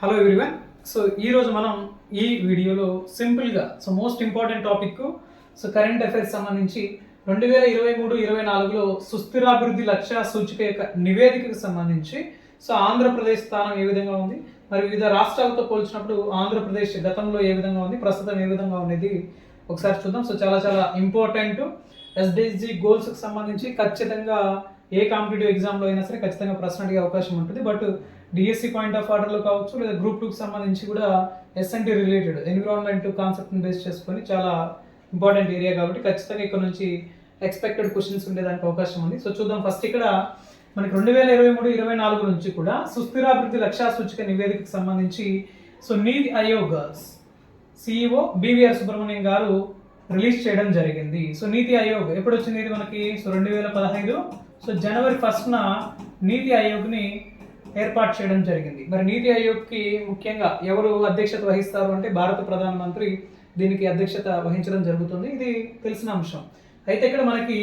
Hello everyone so ఈరోజు మనం ఈ వీడియోలో సింపుల్గా so most important topic so current affairs సంబంధించి రెండు వేల ఇరవై మూడు ఇరవై నాలుగులో సుస్థిరాభివృద్ధి లక్ష్య సూచిక యొక్క నివేదికకు సంబంధించి సో ఆంధ్రప్రదేశ్ స్థానం ఏ విధంగా ఉంది? మరి వివిధ రాష్ట్రాలతో పోల్చినప్పుడు ఆంధ్రప్రదేశ్ గతంలో ఏ విధంగా ఉంది? ప్రస్తుతం ఏ విధంగా ఉండేది? ఒకసారి చూద్దాం. సో చాలా చాలా ఇంపార్టెంట్ ఎస్డిజి గోల్స్కి సంబంధించి ఖచ్చితంగా ఏ కాంపిటేటివ్ ఎగ్జామ్లో అయినా సరే ఖచ్చితంగా ప్రశ్న అడిగే అవకాశం ఉంటుంది. బట్ డిఎస్సి పాయింట్ ఆఫ్ ఆర్డర్లో కావచ్చు లేదా గ్రూప్ టూకి సంబంధించి కూడా S and T related environment కాన్సెప్ట్ని బేస్ చేసుకొని చాలా ఇంపార్టెంట్ ఏరియా కాబట్టి ఖచ్చితంగా ఇక్కడ నుంచి ఎక్స్పెక్టెడ్ క్వశ్చన్స్ ఉండేదానికి అవకాశం ఉంది. సో చూద్దాం. ఫస్ట్ ఇక్కడ మనకి రెండు వేల ఇరవై మూడు ఇరవై నాలుగు నుంచి కూడా సుస్థిరాభివృద్ధి లక్ష్యా సూచిక నివేదికకు సంబంధించి so NITI Aayog CEO BVR Subrahmanyam garu release చేయడం జరిగింది. సో నీతి ఆయోగ్ ఎప్పుడు వచ్చింది ఇది మనకి? సో రెండు వేల పదహైదు. సో జనవరి ఫస్ట్న నీతి ఆయోగ్ని ఏర్పాటు చేయడం జరిగింది. మరి నీతి ఆయోగ్కి ముఖ్యంగా ఎవరు అధ్యక్షత వహిస్తారు అంటే భారత ప్రధానమంత్రి దీనికి అధ్యక్షత వహించడం జరుగుతుంది. ఇది తెలిసిన అంశం. అయితే ఇక్కడ మనకి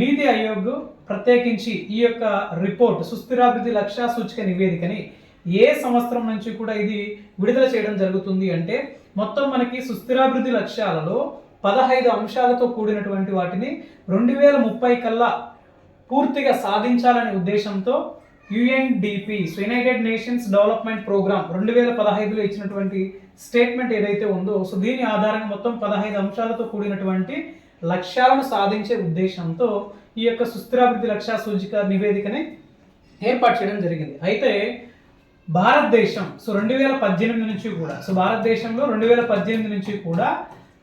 నీతి ఆయోగ్ ప్రత్యేకించి ఈ యొక్క రిపోర్ట్ సుస్థిరాభివృద్ధి లక్ష్య సూచిక నివేదికని ఏ సంవత్సరం నుంచి కూడా ఇది విడుదల చేయడం జరుగుతుంది అంటే మొత్తం మనకి సుస్థిరాభివృద్ధి లక్ష్యాలలో పదహైదు అంశాలతో కూడినటువంటి వాటిని రెండు వేల ముప్పై కల్లా పూర్తిగా సాధించాలనే ఉద్దేశంతో UNDP united nations development programme రెండు వేల పదహైదులో ఇచ్చినటువంటి స్టేట్మెంట్ ఏదైతే ఉందో సో దీని ఆధారంగా మొత్తం పదహైదు అంశాలతో కూడినటువంటి లక్ష్యాలను సాధించే ఉద్దేశంతో ఈ యొక్క సుస్థిరాభివృద్ధి లక్ష్య సూచిక నివేదికని ఏర్పాటు చేయడం జరిగింది. అయితే భారతదేశం సో రెండు వేల పద్దెనిమిది నుంచి కూడా సో భారతదేశంలో రెండు వేల పద్దెనిమిది నుంచి కూడా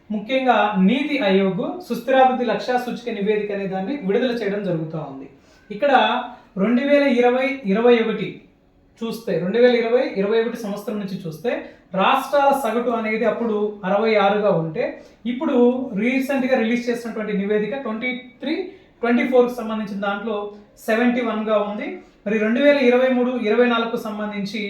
ముఖ్యంగా నీతి ఆయోగ్ సుస్థిరాభివృద్ధి లక్ష్య సూచిక నివేదిక అనే దాన్ని విడుదల చేయడం జరుగుతూ ఉంది. ఇక్కడ రెండు వేల ఇరవై ఇరవై ఒకటి చూస్తే రెండు వేల ఇరవై ఇరవై ఒకటి సంవత్సరం నుంచి చూస్తే రాష్ట్రాల సగటు అనేది అప్పుడు అరవై ఆరుగా ఉంటే ఇప్పుడు రీసెంట్గా రిలీజ్ చేసినటువంటి నివేదిక ట్వంటీ త్రీ ట్వంటీ ఫోర్కి సంబంధించిన దాంట్లో సెవెంటీ వన్గా ఉంది. మరి రెండు వేల ఇరవై మూడు ఇరవై నాలుగుకు సంబంధించి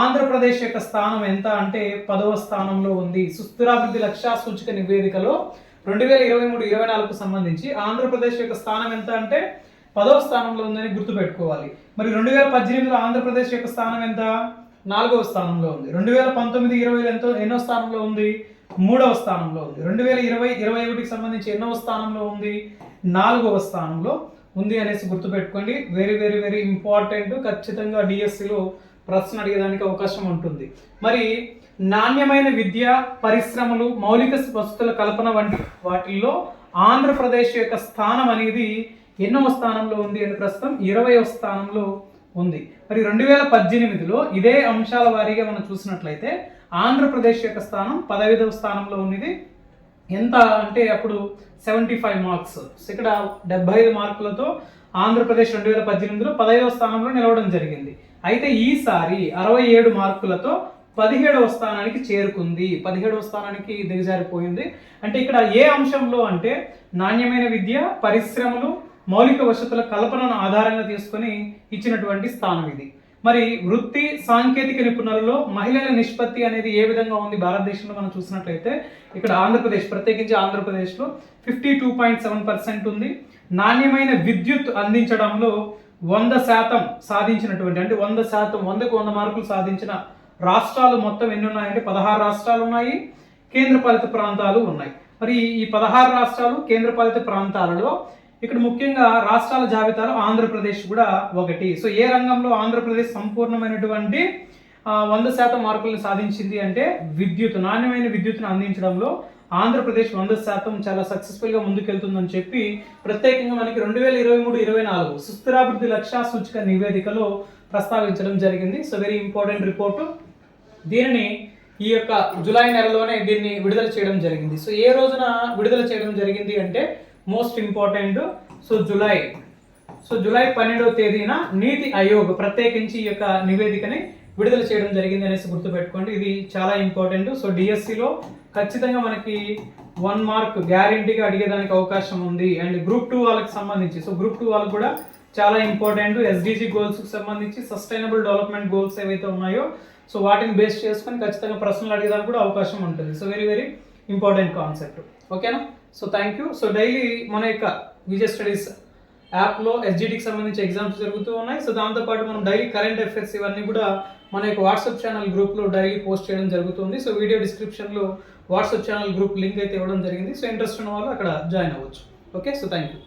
ఆంధ్రప్రదేశ్ యొక్క స్థానం ఎంత అంటే పదవ స్థానంలో ఉంది. సుస్థిరాభివృద్ధి లక్ష్య సూచిక నివేదికలో రెండు వేల ఇరవై మూడు ఇరవై నాలుగుకు సంబంధించి ఆంధ్రప్రదేశ్ యొక్క స్థానం ఎంత అంటే పదవ స్థానంలో ఉందని గుర్తుపెట్టుకోవాలి. మరి రెండు వేల పద్దెనిమిదిలో ఆంధ్రప్రదేశ్ యొక్క స్థానం ఎంత? నాలుగవ స్థానంలో ఉంది. రెండు వేల పంతొమ్మిది ఇరవైలో ఎంతో ఎన్నో స్థానంలో ఉంది? మూడవ స్థానంలో ఉంది. రెండు వేల ఇరవై ఇరవై ఒకటికి సంబంధించి ఎన్నో స్థానంలో ఉంది? నాలుగవ స్థానంలో ఉంది అనేసి గుర్తుపెట్టుకోండి. వెరీ వెరీ వెరీ ఇంపార్టెంట్ ఖచ్చితంగా డిఎస్సిలో ప్రశ్న అడిగేదానికి అవకాశం ఉంటుంది. మరి నాణ్యమైన విద్య పరిశ్రమలు మౌలిక వసతుల కల్పన వంటి వాటిల్లో ఆంధ్రప్రదేశ్ యొక్క స్థానం అనేది ఎన్నవ స్థానంలో ఉంది అని ప్రస్తుతం ఇరవైవ స్థానంలో ఉంది. మరి రెండు వేల పద్దెనిమిదిలో ఇదే అంశాల వారీగా మనం చూసినట్లయితే ఆంధ్రప్రదేశ్ యొక్క స్థానం పదహైదవ స్థానంలో ఉన్నది. ఎంత అంటే అప్పుడు సెవెంటీ ఫైవ్ మార్క్స్. ఇక్కడ డెబ్బై ఐదు మార్కులతో ఆంధ్రప్రదేశ్ రెండు వేల పద్దెనిమిదిలో పదహైదవ స్థానంలో నిలవడం జరిగింది. అయితే ఈసారి అరవై ఏడు మార్కులతో పదిహేడవ స్థానానికి చేరుకుంది. పదిహేడవ స్థానానికి దిగజారిపోయింది. అంటే ఇక్కడ ఏ అంశంలో అంటే నాణ్యమైన విద్య పరిశ్రమలు మౌలిక వసతుల కల్పనను ఆధారంగా తీసుకొని ఇచ్చినటువంటి స్థానం ఇది. మరి వృత్తి సాంకేతిక నిపుణులలో మహిళల నిష్పత్తి అనేది ఏ విధంగా ఉంది భారతదేశంలో మనం చూసినట్లయితే? ఇక్కడ ఆంధ్రప్రదేశ్ ప్రత్యేకించి ఆంధ్రప్రదేశ్లో fifty two point seven percent ఉంది. నాణ్యమైన విద్యుత్ అందించడంలో వంద శాతం సాధించినటువంటి అంటే వంద శాతం వందకు వంద మార్కులు సాధించిన రాష్ట్రాలు మొత్తం ఎన్ని ఉన్నాయంటే పదహారు రాష్ట్రాలు ఉన్నాయి. కేంద్రపాలిత ప్రాంతాలు ఉన్నాయి. మరి ఈ పదహారు రాష్ట్రాలు కేంద్రపాలిత ప్రాంతాలలో ఇక్కడ ముఖ్యంగా రాష్ట్రాల జాబితాలో ఆంధ్రప్రదేశ్ కూడా ఒకటి. సో ఏ రంగంలో ఆంధ్రప్రదేశ్ సంపూర్ణమైనటువంటి వంద శాతం మార్కులను సాధించింది అంటే విద్యుత్ నాణ్యమైన విద్యుత్తును అందించడంలో ఆంధ్రప్రదేశ్ వంద శాతం చాలా సక్సెస్ఫుల్గా ముందుకెళ్తుందని చెప్పి ప్రత్యేకంగా మనకి రెండు వేల ఇరవై మూడు ఇరవై నాలుగు సుస్థిరాభివృద్ధి లక్ష్య సూచిక నివేదికలో ప్రస్తావించడం జరిగింది. So very important report. దీనిని ఈ యొక్క జూలై నెలలోనే దీన్ని విడుదల చేయడం జరిగింది. సో ఏ రోజున విడుదల చేయడం జరిగింది అంటే most important so July so July పన్నెండవ తేదీన నీతి ఆయోగ్ ప్రత్యేకించి ఈ యొక్క నివేదికని విడుదల చేయడం జరిగింది అనేసి గుర్తుపెట్టుకోండి. ఇది చాలా ఇంపార్టెంట్ సో డిఎస్సిలో ఖచ్చితంగా మనకి వన్ మార్క్ గ్యారంటీగా అడిగేదానికి అవకాశం ఉంది. అండ్ గ్రూప్ టూ వాళ్ళకి సంబంధించి సో గ్రూప్ టూ వాళ్ళకి కూడా చాలా ఇంపార్టెంట్ ఎస్డిజి గోల్స్కి సంబంధించి సస్టైనబుల్ డెవలప్మెంట్ గోల్స్ ఏవైతే ఉన్నాయో సో వాటిని బేస్ చేసుకొని ఖచ్చితంగా ప్రశ్నలు అడిగేదానికి కూడా అవకాశం ఉంటుంది. So very very important concept. ఓకేనా? So thank you so daily మన యొక్క విజయ స్టడీస్ యాప్లో ఎస్జిటికి సంబంధించి ఎగ్జామ్స్ జరుగుతూ ఉన్నాయి. సో దాంతోపాటు మనం డైలీ కరెంట్ అఫైర్స్ ఇవన్నీ కూడా మన యొక్క వాట్సాప్ ఛానల్ గ్రూప్లో డైలీ పోస్ట్ చేయడం జరుగుతుంది. సో వీడియో డిస్క్రిప్షన్లో వాట్సాప్ ఛానల్ గ్రూప్ లింక్ అయితే ఇవ్వడం జరిగింది. సో ఇంట్రెస్ట్ ఉన్న వాళ్ళు అక్కడ జాయిన్ అవ్వచ్చు. Okay so thank you